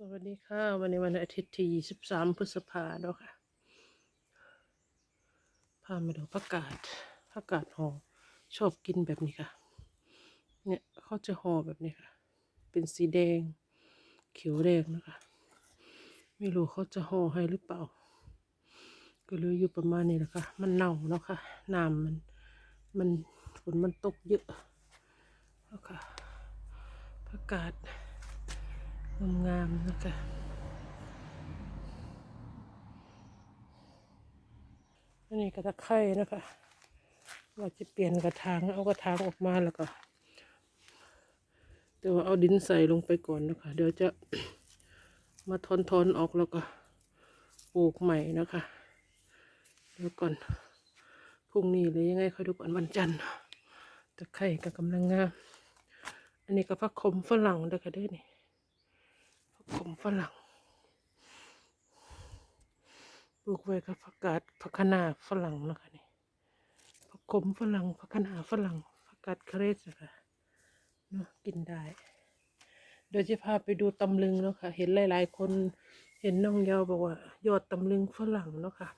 สวัสดีค่ะ วันนี้วันอาทิตย์ที่ 23 พฤษภาเนาะค่ะ พามาดูผักกาดผักกาดห่อชอบกินแบบนี้ค่ะ เนี่ยเขาจะห่อแบบนี้ค่ะ เป็นสีแดง เขียวแดงนะคะ ไม่รู้เขาจะห่อให้หรือเปล่า ก็เลยอยู่ประมาณนี้แหละค่ะ มันเน่าแล้วค่ะ น้ำมัน มันฝนมันตกเยอะแล้วค่ะผักกาด งามๆนะคะอันนี้กระตะไคร่นะคะ เราจะเปลี่ยนกระถางเอากระถางออกมาแล้วก็เดี๋ยวเอาดินใส่ลงไปก่อนนะคะ เดี๋ยวจะมาทอนทอนออกแล้วก็ปลูกใหม่นะคะ เดี๋ยวก่อนพรุ่งนี้หรือยังไงค่อยดูก่อนวันจันทร์ตะไคร่ก็กำลังงาม อันนี้ก็พักคมฝรั่งเด้อค่ะเด้อนี่ ผมฝรั่ง ปลูกไว้กับผักกาดผักคะน้าฝรั่งนะคะนี่ผักขมฝรั่งผักคะน้าฝรั่งผักกาดเครสนะคะเนาะกินได้ เดี๋ยวจะพาไปดูตำลึงเนาะค่ะ เห็นหลาย ๆ คนเห็นน้องเยาวบอกว่า ยอดตำลึงฝรั่งเนาะค่ะ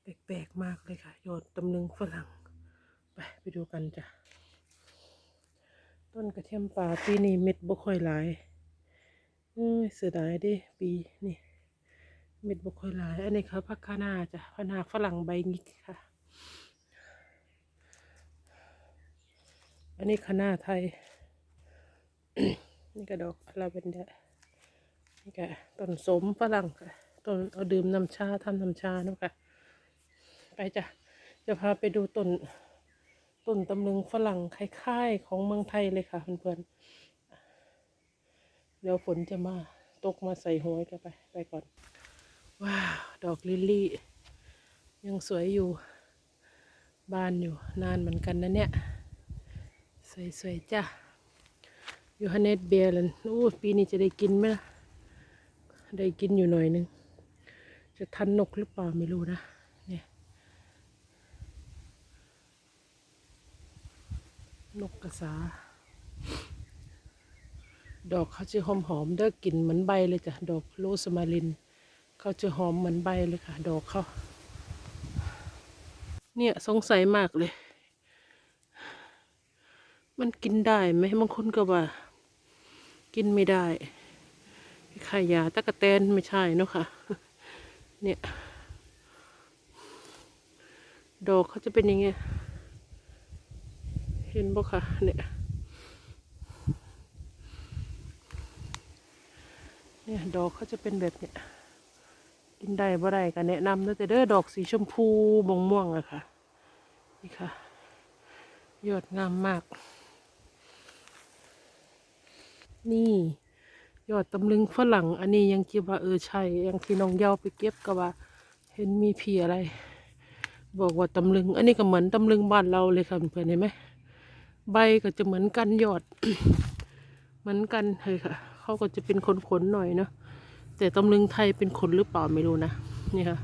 แปลกๆมากเลยค่ะ ยอดตำลึงฝรั่ง ไปไปดูกันจ้ะต้นกระเทียมป่าปีนี้เม็ดบ่ค่อยหลาย เอ้ยเสียดายเดิปีนี่เม็ดบกค่อยหลายอันนี้เขาพักคะนาจ้ะพะนาฝรั่งใบงิกค่ะ อันนี้คะนาไทย นี่ก็ดอกลาเวนเดอร์นี่ก็ต้นสมฝรั่งค่ะต้นเอาดื่มน้ำชาทำน้ำชาเนาะค่ะ ไปจ้ะจะพาไปดูต้นต้นตำลึงฝรั่งคล้ายๆ ของเมืองไทยเลยค่ะเพื่อนๆ เดี๋ยวฝนจะมาตกมาใส่หัวกันไป ไปก่อน ว้าว ดอกลิลลี่ ยังสวยอยู่ บานอยู่นานเหมือนกันนะเนี่ย สวยๆจ้ะยูฮันเนสเบียร์ลันอู้ปีนี้จะได้กินไหมล่ะ ได้กินอยู่หน่อยนึง จะทันนกหรือเปล่าไม่รู้นะ เนี่ย นกกระสา ดอกเขาจะหอมหอมๆเด้อกลิ่นเหมือนใบเลยจ้ะ ดอกโรสมาริน เขาจะหอมเหมือนใบเลยค่ะ ดอกเขา เนี่ยสงสัยมากเลย มันกินได้ไหมบางคนก็ว่า กินไม่ได้ขายาตะกะแตนไม่ใช่เนอะค่ะ เนี่ย ดอกเขาจะเป็นย่างเงี้ยเห็นบ่ค่ะ เนี่ย เนี่ยดอกเขาจะเป็นแบบเนี้ยกินได้บ่ได้ก็แนะนำนะแต่เด้อดอกสีชมพูม่วงม่วงอะค่ะ นี่ค่ะ ยอดงามมาก นี่ ยอดตำลึงฝรั่ง อันนี้ยังคิดว่าเออใช่ยังที่น้องเยาไปเก็บก็ว่า เห็นมีพีอะไร บอกว่าตำลึง อันนี้ก็เหมือนตำลึงบ้านเราเลยค่ะเพื่อนเห็นไหมใบก็จะเหมือนกันยอด เหมือนกันเลยค่ะ เขาก็จะเป็นขนๆหน่อยเนาะแต่ตำลึงไทยเป็นขนหรือเปล่าไม่รู้นะนี่ค่ะ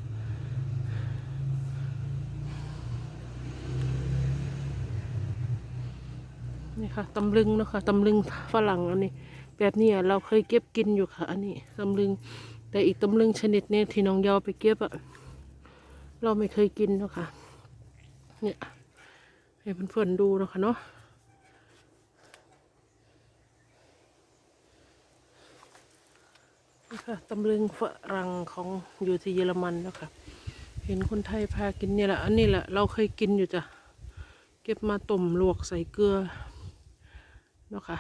นี่ค่ะตำลึงนะคะตำลึงฝรั่งอันนี้ แบบนี้เราเคยเก็บกินอยู่ค่ะ อันนี้ตำลึง แต่อีกตำลึงชนิดนี้ที่น้องยาวไปเก็บอะเราไม่เคยกินนะคะเนี่ยให้เพื่อนๆดูนะคะเนาะ ค่ะตำลึงฝรั่งของอยู่ที่เยอรมันแล้วค่ะเห็นคนไทยพากินเนี่ยแหละอันนี้แหละเราเคยกินอยู่จ้ะ เก็บมาต้มลวกใส่เกลือเนาะค่ะ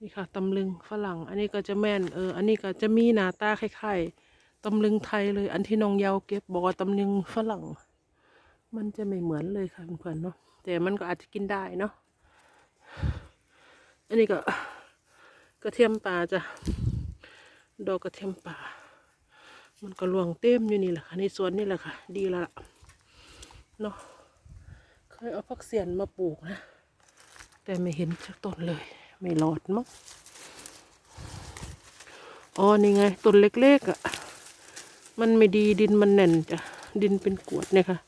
นี่ค่ะตำลึงฝรั่ง อันนี้ก็จะแม่นเอออันนี้ก็จะมีหน้าตาคล้ายๆตำลึงไทยเลย อันที่น้องเยาวเก็บบอกว่าตำลึงฝรั่ง มันจะไม่เหมือนเลยค่ะเพื่อนๆเนาะแต่มันก็อาจจะกินได้เนาะอันนี้ก็กระเทียมป่าจ้ะ ดอกกระเทียมป่า มันก็รวงเต็มอยู่นี่แหละค่ะ ในสวนนี่แหละค่ะ ดีแล้วล่ะเนาะ เคยเอาพักเสียนมาปลูกนะ แต่ไม่เห็นสักต้นเลย ไม่รอดมั้ง อ๋อ นี่ไง ต้นเล็กๆอะ่ะ มันไม่ดีดินมันแน่นจ้ะ ดินเป็นกวดเนี่ยค่ะ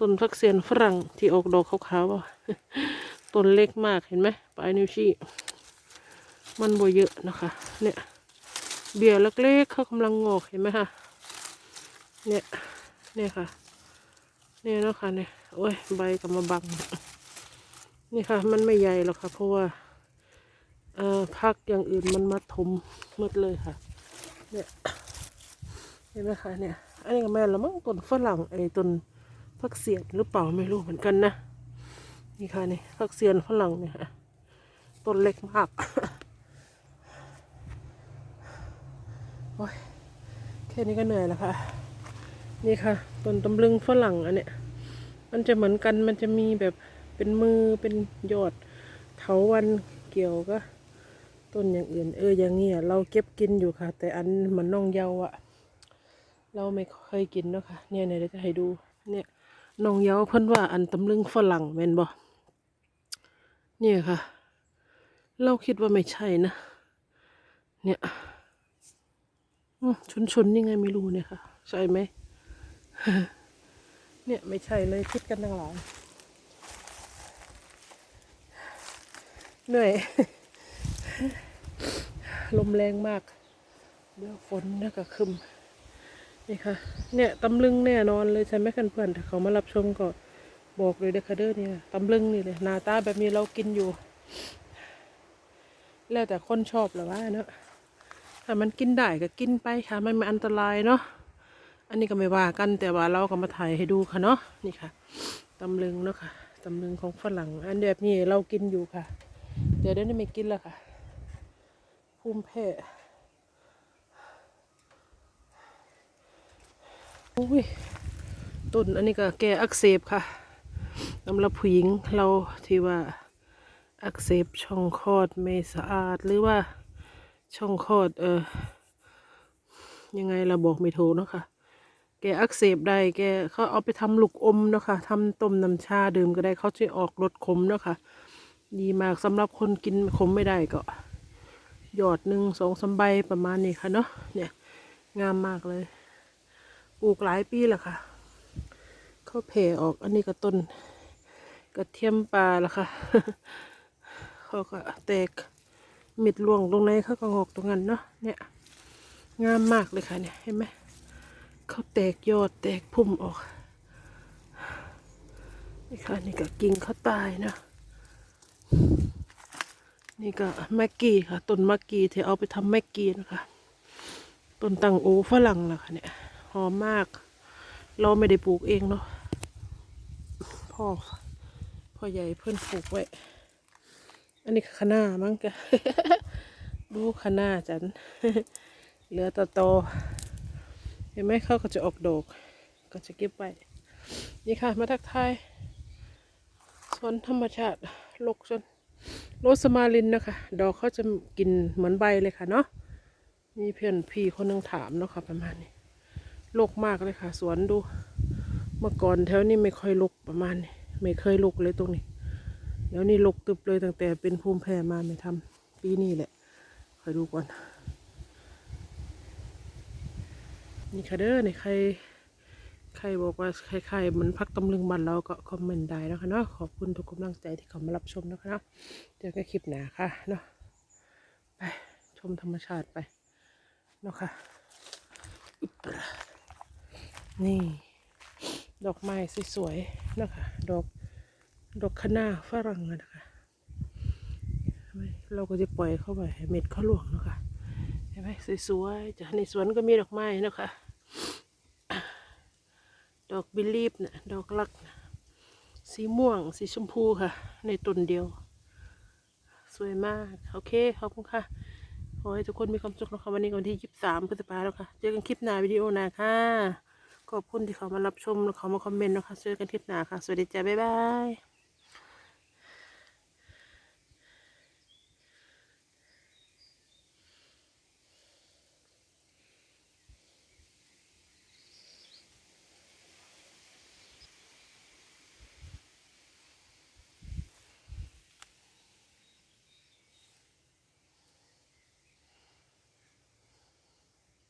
ต้นพักเสียนฝรั่งที่ออกดอกขาวๆอะต้นเล็กมากเห็นไหมปลายนิ้วชี้ มันบ่เยอะนะคะ เนี่ย เบี้ยเล็กๆเขากำลังงอกเห็นไหมคะเนี่ยเนี่ยค่ะเนี่ยเนาะค่ะเนี่ยโอ้ยใบก็มาบังนี่ค่ะ มันไม่ใหญ่หรอกค่ะ เพราะว่าเอ่อพักอย่างอื่นมันมาถมหมดเลยค่ะ เนี่ยเห็นไหมคะเนี่ย อันนี้ก็แม่นละมั้งต้นฝรั่งไอ้ต้นพักเสียนหรือเปล่าไม่รู้เหมือนกันนะนี่ค่ะนี่พักเสียนฝรั่งเนี่ยค่ะต้นเล็กมาก โอ้ยแค่นี้ก็เหนื่อยแล้วค่ะ นี่ค่ะต้นตำลึงฝรั่งอันเนี้ยมันจะเหมือนกันมันจะมีแบบเป็นมือเป็นยอดเถาวันเกี่ยวก็ ต้นอย่างอื่น เอออย่างเงี้ยเราเก็บกินอยู่ค่ะ แต่อันเหมือนน้องเยาอะเราไม่เคยกินเนาะค่ะเนี่ยเนี่ยเดี๋ยวจะให้ดู เนี่ยน้องเยาเพิ่นว่าอันตำลึงฝรั่งแม่นบ่เนี่ยค่ะ เราคิดว่าไม่ใช่นะ เนี่ย อืมชุนยังไงไม่รู้เนี่ยค่ะ ใช่ไหม เนี่ยไม่ใช่เลยคิดกันทั้งหลายเหนื่อย ลมแรงมาก เดี๋ยวฝนนะก็คึมนี่ค่ะ เนี่ยตำลึงแน่นอนเลยใช่ไหมกันเพื่อนถ้าเขามารับชมก็บอกเลยเด้อค่ะเด้อเนี่ยตำลึงนี่เลยหน้าตาแบบนี้เรากินอยู่ แล้วแต่คนชอบแหละว่าเนาะ ถ้ามันกินได้ก็กินไปค่ะมันไม่อันตรายเนาะอันนี้ก็ไม่ว่ากันแต่ว่าเราก็มาถ่ายให้ดูค่ะเนาะนี่ค่ะตำลึงเนาะค่ะตำลึงของฝรั่ง อันแบบนี้เรากินอยู่ค่ะ เดี๋ยวเดี๋ยวนี้ไม่กินแล้วค่ะภูมิแพ้อุ้ยต้นอันนี้ก็แก้อักเสบค่ะสำหรับผู้หญิงเราที่ว่าอักเสบช่องคลอดไม่สะอาดหรือว่า ช่องคลอด เออ ยังไงเราบอกไม่ถูกเนาะค่ะ แกอักเสบได้ แกเขาเอาไปทำลูกอมเนาะค่ะทำต้มน้ำชาดื่มก็ได้เขาจะออกรสขมเนาะค่ะ ดีมากสำหรับคนกินขมไม่ได้ก็หยอดหนึ่งสองสาใบประมาณนี้ค่ะเนาะเนี่ย งามมากเลยปลูกหลายปีแล้วค่ะเขาแผ่ออกอันนี้ก็ต้นกระเทียมปลาละค่ะเขาก็แตก เม็ดรวงตรงไหนเขาก็งอกตรงนั้นเนาะเนี่ยงามมากเลยค่ะเนี่ยเห็นไหมเขาแตกยอดแตกพุ่มออกนี่ค่ะนี่ก็กิ่งเขาตายนะนี่ก็แมกกี้ค่ะต้นแมกกี้ที่เอาไปทำแมกกี้นะคะต้นตังโอฝรั่งล่ะค่ะเนี่ยหอมมาก เราไม่ได้ปลูกเองเนาะพ่อพ่อใหญ่เพื่อนปลูกไว้ อันนี้คะน้ามั้งกะดูคะน้าจันเหลือต่โตเห็นไหมเขาก็จะออกดอกก็จะเก็บไว้นี่ค่ะ มาทักทายสวนธรรมชาติลกจนโรสมาลินนะคะ ดอกเขาจะกินเหมือนใบเลยค่ะเนาะมีเพื่อนพี่คนนึงถามเนาะค่ะ ประมาณนี้ลกมากเลยค่ะ สวนดู เมื่อก่อนแถวนี้ไม่ค่อยลกประมาณนี้ไม่เคยลกเลยตรงนี้ เดี๋ยวนี้ลกตึบเลยตั้งแต่เป็นภูมิแพ้มาไม่ทำปีนี้แหละคอยดูก่อน นี่ค่ะเด้อนี่ใครใครบอกว่าใครๆเหมือนพักตำลึงบันเราก็คอมเมนต์ได้นะคะเนาะขอบคุณทุกกำลังใจที่เขามารับชมนะคะเนาะเจอกันคลิปหน้าค่ะเนาะไปชมธรรมชาติไปเนาะค่ะอึ๊บนี่ ดอกไม้สวยๆเนาะคะดอก ดอกคะน้าฝรั่งนะคะเราก็จะปล่อยเข้าไปให้เม็ดเขาหลวงนะค่ะเห็นไหมสวยๆจ้ะในสวนก็มีดอกไม้นะคะ ดอกบิลลีฟนะดอกลักนะสีม่วง สีชมพูค่ะ ในต้นเดียว สวยมาก โอเค ขอบคุณค่ะ ขอให้ทุกคนมีความสุขนะคะวันนี้วันที่ยี่สิบสามพฤษภาแล้วค่ะ เจอกันคลิปหน้าวิดีโอหน้าค่ะ ขอบคุณที่เขามารับชมและเขามาคอมเมนต์นะคะเจอกันคลิปหน้าค่ะ สวัสดีจ้าบ๊ายบาย